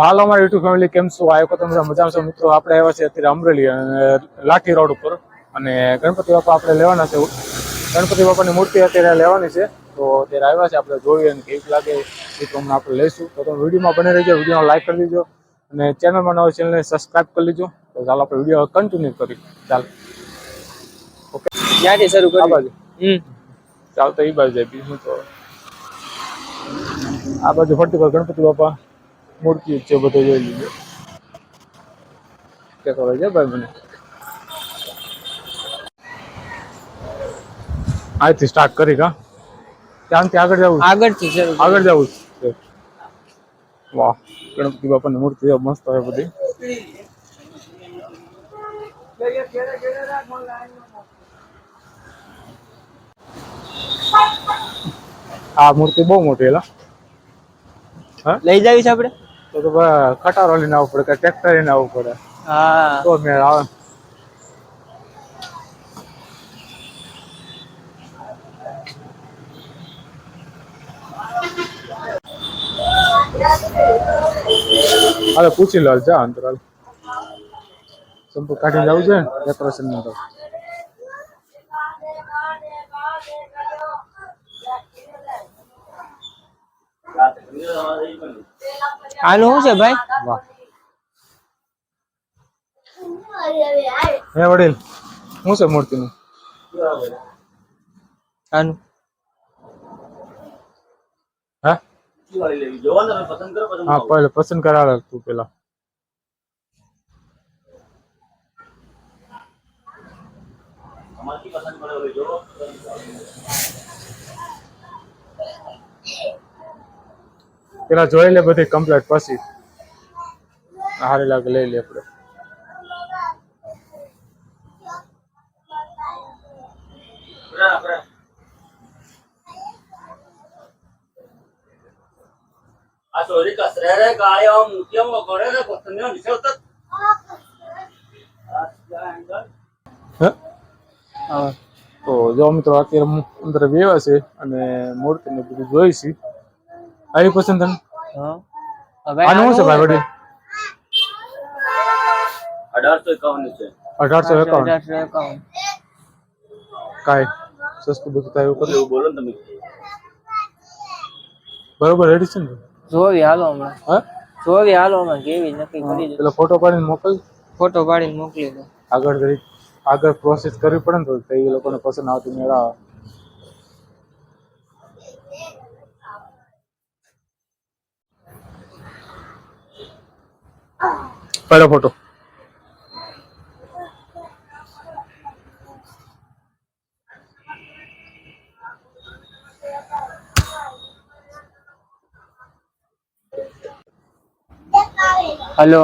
હાલ અમારી YouTube family કેમ છો? આયો તમે મજામાં છો મિત્રો આપણે આવ્યા છે અત્યારે અમરેલી અને લાઠી રોડ ઉપર. અને ગણપતિ બાપા આપણે લેવાના છે. ગણપતિ બાપાની મૂર્તિ અત્યારે લેવાની છે. તો અત્યારે આવ્યા છે આપણે જોઈએ અને કેવી લાગે એ પ્રમાણે આપણે લઈશું. તો તમે વિડીયોમાં બને રહેજો. વીડિયો લાઈક કરી દીજો. અને ચેનલમાં નવો ચેનલને સબસ્ક્રાઈબ કરી લીજો. તો ચાલો આપણે વીડિયો કન્ટિન્યુ કરી. ચાલ. ક્યાંથી શરૂ આ કર્યું બાજુ. હમ. ચાલ તો એ બાજુ જાય બીજું તો. આ બાજુ ફરતી ગણપતિ બાપા. મૂર્તિ છે બધું જોઈ લીધો. કે તો છે ભાઈ મને? આથી સ્ટાર્ટ કરી કા? ત્યાંથી આગળ જવું? આગળથી શરૂ આગળ જવું છે. વાહ ગણપતિ બાપાની મૂર્તિ મસ્ત હોય બધી. આ મૂર્તિ બહુ મોટી એલા લઈ જાવી છે આપણે? તો તો ખટારો લઈને આવવું પડે કે ટ્રેક્ટર લઈને આવવું પડે. હા. તો મેળ આવે. અરે પૂછી લો જા અંતરાલ. સંપૂર્ણ કાઢી જવું છે ડેકોરેશનની તો આનું શું છે ભાઈ વાહ હે વડીલ શું છે મૂર્તિનું આનું હા હા પહેલે પસંદ કરાવે તું પેલા પેલા જોઈ લે બધી કમ્પ્લીટ પછી હારી લાગે લઈ લે આપણે. આ ચોરી કસરે રે ગાળે પડે નીચે ઉતર. તો જો મિત્રો અત્યારે અંદર બેવા છે અને મૂર્તિ ને બધું જોઈ છે. આવી પસંદ તમને આનું શું છે ભાઈ વડીલ અઢારસો એકાવન છે અઢારસો એકાવન. કાંઈ સસ્તું બધું થાય એવું એવું બોલો તમે બરોબર રેડી છે ને જોવી હાલો હમણાં હા જોવી હાલો હમણાં કેવી નક્કી કરી દે પેલો ફોટો પાડીને મોકલ ફોટો પાડીને મોકલી દો આગળ કરી આગળ પ્રોસેસ કરવી પડે ને તો તો એ લોકોને પસંદ આવતી મેળા પહેલો ફોટો હેલો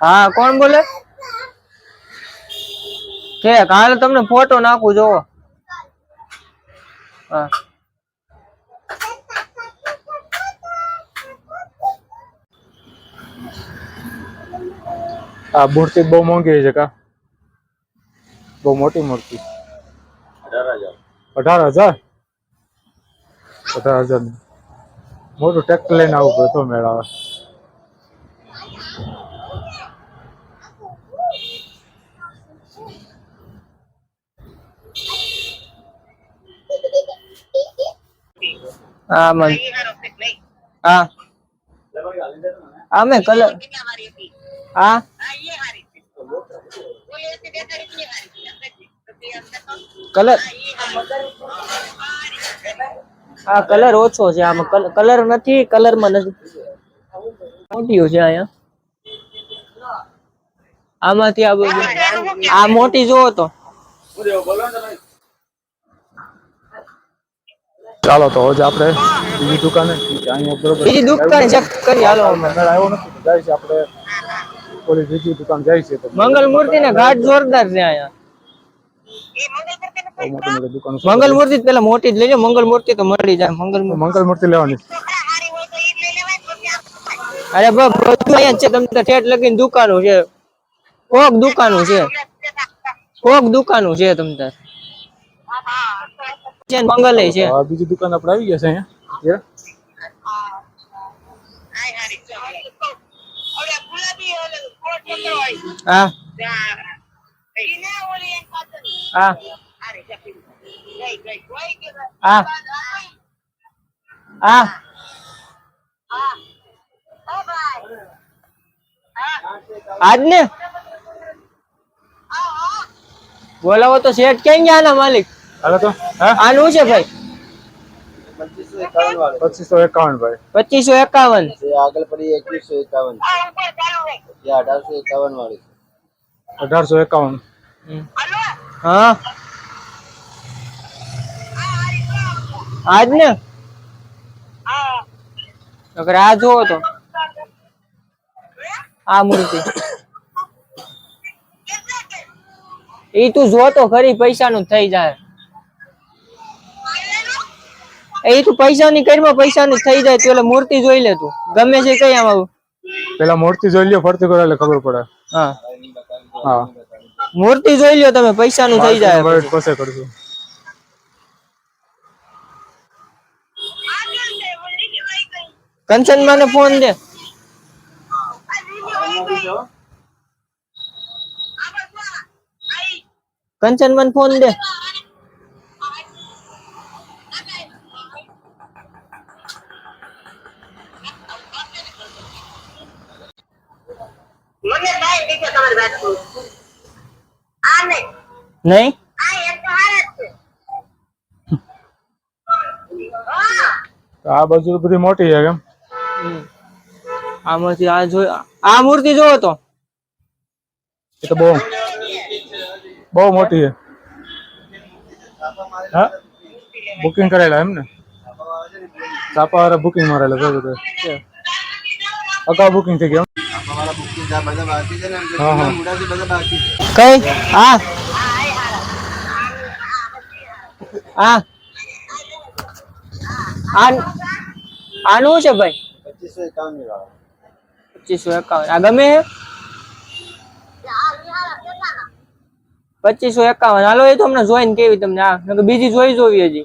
હા કોણ બોલે? કે કાલે તમને ફોટો નાખું જોવો. હા. આ મૂર્તિ બહુ મોંઘી છે કા? બહુ મોટી મૂર્તિ. અઢાર હજાર? અઢાર હજાર. મોટું ટ્રેક્ટર લઈને આવવું પડે તો મેળા હા, મન હા. અમે કલર હા કલર હા કલર ઓછો છે આમાં કલર નથી કલરમાં નથી મોટી છે અહીંયા આમાંથી આ બધું આ મોટી જોવો તો ચાલો તો હજી આપણે બીજી દુકાને અહીંયા બરોબર બીજી દુકાન ચેક કરી હાલો અમે. મેળ આવ્યો નથી તો જાય છે આપણે ઓલી બીજી દુકાન જાય છે તો મંગલ મૂર્તિ ને ઘાટ જોરદાર છે અહીંયા. મંગલ મૂર્તિ પેલા મોટી જ લેજો મંગલ મૂર્તિ તો મળી જાય મંગલ મંગલ મૂર્તિ લેવાની. અરે બધું અહીંયા છે તમને ઠેઠ લગીને દુકાનો છે. કોક દુકાનો છે. કોક દુકાનો છે તમને મંગલ છે. બીજી દુકાન આપણે આવી ગયા છે અહીંયા અત્યારે. હા. હા. હા. હા. આજ ને બોલાવો તો શેઠ. ક્યાં ગયા આના માલિક? હાલો તો. હા? આનું છે ભાઈ? પચીસો એકાવન ભાઈ. પચીસો એકાવન. આગળ પડી એકવીસો એકાવન. છે અઢારસો એકાવન વાળી અઢારસો એકાવન. હા? આજ ને આ જુઓ તો. આ મૂર્તિ. ઈ તું જો તો ખરી પૈસા નું થઈ જાય. એ તું પૈસા ની કરીમાં પૈસા નું થઈ જાય તું એટલે મૂર્તિ જોઈ લે તું. ગમે છે કઈ આમાં આવું પેલા મૂર્તિ જોઈ લ્યો ફરતી કરો એટલે ખબર પડે. હા. હા. મૂર્તિ જોઈ લ્યો તમે પૈસા નું થઈ જાય. પછી કરશું. કંચન મને ફોન દે. કંચન મને ફોન દે મને કાંઈ દીધે તમારી વાત કરું. આ નહીં. નહીં આ એક તો હારે જ છે. હા. તો આ બાજુ બધી મોટી છે કેમ આમાંથી આ જોઈ આ મૂર્તિ જોવો તો એ તો બહુ બહુ મોટી છે હા બુકિંગ કરેલા એમ ને ચાપા વાળા બુકિંગ મારેલા છે બધું અગાઉ બુકિંગ થઈ ગયું અમારા બુકિંગ આ બધા બાકી છે ને એમ હા, હા. મુડાથી બધા બાકી છે કઈ હા હા આનું છે ભાઈ? પચીસો એકાવન. પચીસો એકાવન આ ગમે પચીસો એકાવન. હાલો એ તો અમને જોઈને કેવી તમને આ. બીજી જોઈ જોવી હજી.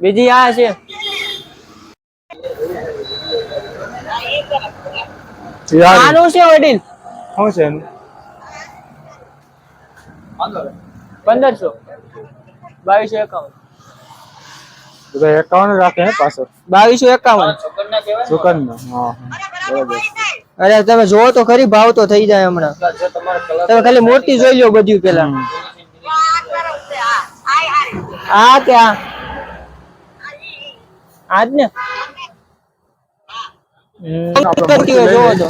બીજી આ છે. આનું છે વડીલ? શું છે પંદરસો. બાવીસો એકાવન. બધા એકાવન રાખે હે પાછળ. બાવીસો એકાવન. હા બરાબર અરે તમે જોવો તો ખરી ભાવ તો થઈ જાય હમણાં. તમે ખાલી મૂર્તિ જોઈ લો બધું પેલા. આ. કે આ? આજ ને? કરતી હોય જોવો તો.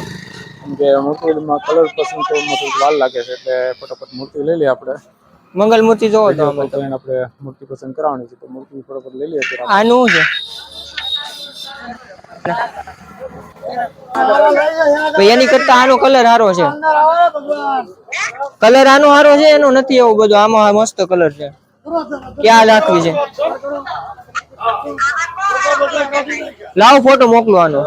કે મૂર્તિમાં કલર પસંદ કરવામાં થોડીક વાર લાગે છે એટલે ફટાફટ મૂર્તિ લઈ લઈએ આપણે. મંગલ મૂર્તિ જોવો તો આપણે મૂર્તિ પસંદ કરાવવાની છે તો મૂર્તિ ફટાફટ લઈ લઈએ આનું છે. ભાઈ એની કરતા આનો કલર સારો છે. કલર આનો સારો છે એનો નથી એવો બધો. આમાં મસ્ત કલર છે. ક્યાં રાખવી છે? લાવ ફોટો મોકલો આનો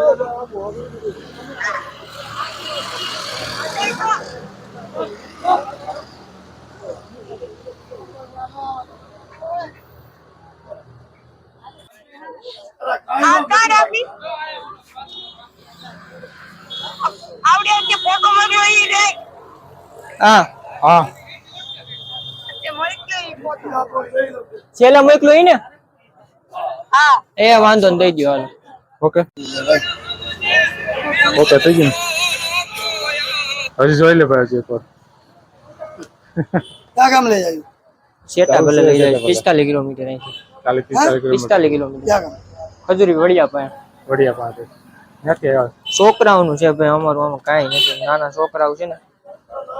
આ કાર્ડ આપી. આવડે તે ફોટો મોકલ્યો ઈ રે. હા. હા. છેલ્લે મોકલો ને? હા. એ વાંધો ને દઈ દો હાલ. ઓકે. ઓકે થઈ ગયું હજી જોઈ લે ભાઈ હજી એકવાર ક્યાં કામ લઈ જાય શેટા ભલે લઈ જાય પિસ્તાલીસ કિલોમીટર અહીંથી. પિસ્તાલીસ કિલોમીટર. ખજૂરી વડિયા પાસે. વડિયા પાસે. આવ્યા? છોકરાઓનું છે ભાઈ અમારું આમાં કાંઈ નથી. નાના છોકરાઓ છે ને લા જય ગામ જય ગણપતિ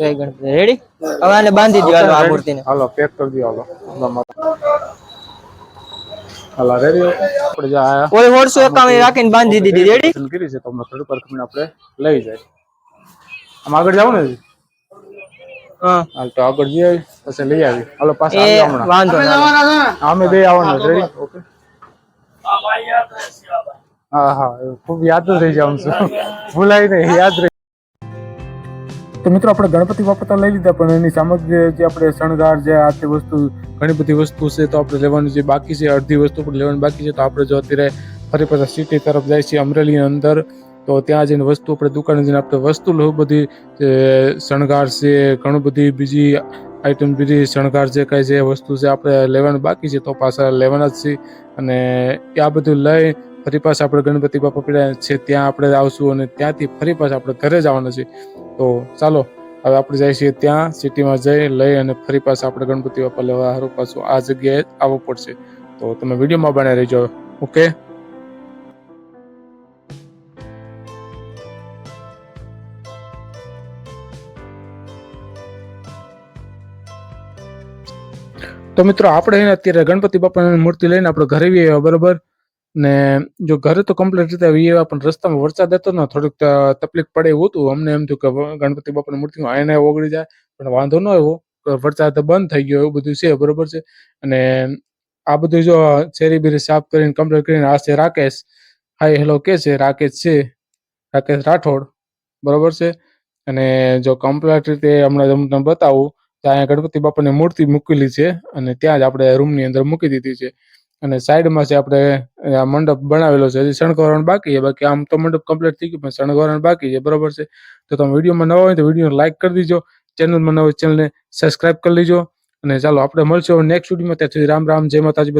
રેડી હવે આને બાંધી દો હાલો આ મૂર્તિને. હાલો પેક કરી દો હાલો. હાલો રેડી આપણે જે આયા. ઓલી હોળસો રાખીને બાંધી દીધી. રેડી કરી છે તો અમને થોડી પરખમને આપણે લઈ જાય. આમ આગળ જાવ ને હા. હાલ તો આગળ જઈએ પછી લઈ આવી. હાલો પાછા આવી હમણાં. વાંધો ના અમે બે આવવાના રેડી ઓકે હા હા ખૂબ યાદ જ રહી જાઉં છું. ભૂલાય નહીં યાદ રહી. તો મિત્રો આપણે ગણપતિ બાપતા લઈ લીધા પણ એની સામગ્રી જે આપણે શણગાર જે આ તે વસ્તુ ઘણી બધી વસ્તુ છે તો આપણે લેવાની જે બાકી છે અડધી વસ્તુ પણ લેવાની બાકી છે તો આપણે જો અત્યારે ફરી પાછા સિટી તરફ જાય છે અમરેલીની અંદર. તો ત્યાં જઈને વસ્તુ આપણે દુકાને જઈને આપણે વસ્તુ લઉં બધી શણગાર છે ઘણું બધી બીજી આઈટમ બીજી શણગાર જે કાંઈ જે વસ્તુ છે આપણે લેવાનું બાકી છે, તો પાછા લેવાના જ છે અને આ બધું લઈ ફરી પાછા આપણે ગણપતિ બાપા પીડા છે, ત્યાં આપણે આવશું અને ત્યાંથી ફરી પાછા આપણે ઘરે જવાના છે તો ચાલો, હવે આપણે જઈએ છીએ ત્યાં, સિટીમાં જઈ, લઈ અને ફરી પાછા આપણે ગણપતિ બાપા લેવા હારું પાછું આ જગ્યાએ આવવું પડશે. તો તમે વિડીયોમાં બને રહેજો ઓકે? તો મિત્રો, આપણે અત્યારે ગણપતિ બાપાની મૂર્તિ લઈને આપણે ઘરે આવ્યા બરોબર. ને જો ઘરે તો કમ્પ્લીટ રીતે આવી પણ રસ્તામાં વરસાદ હતો ને, થોડીક તકલીફ પડે એવું હતું. અમને એમ થયું કે ગણપતિ બાપાની મૂર્તિ આને ઓગળી જાય. પણ વાંધો ન આવ્યો. વરસાદ બંધ થઈ ગયો, એવું બધું છે, બરોબર છે. અને આ બધું જો શેરી બેરી સાફ કરીને કમ્પ્લીટ કરીને આ છે રાકેશ. હાય હેલો કે છે? રાકેશ છે. રાકેશ રાઠોડ. બરોબર છે? અને જો કમ્પ્લીટ રીતે હમણાં તમને બતાવું. ત્યાં ગણપતિ બાપાની મૂર્તિ મૂકેલી છે અને ત્યાં જ આપણે રૂમની અંદર મૂકી દીધી છે. અને સાઈડમાં છે આપણે આ મંડપ બનાવેલો છે. હજી શણગારવાનું બાકી છે. બાકી આમ તો મંડપ કમ્પ્લીટ થઈ ગયું, પણ શણગારવાનું બાકી છે. બરોબર છે? તો તમે વિડીયોમાં નવા હોય તો વીડિયો લાઈક કરી દીજો. ચેનલમાં નવા ચેનલને સબસ્ક્રાઇબ કરી લેજો. અને ચાલો, આપણે મળશું નેક્સ્ટ વિડીયોમાં ત્યાં સુધી રામ રામ, જય માતાજી.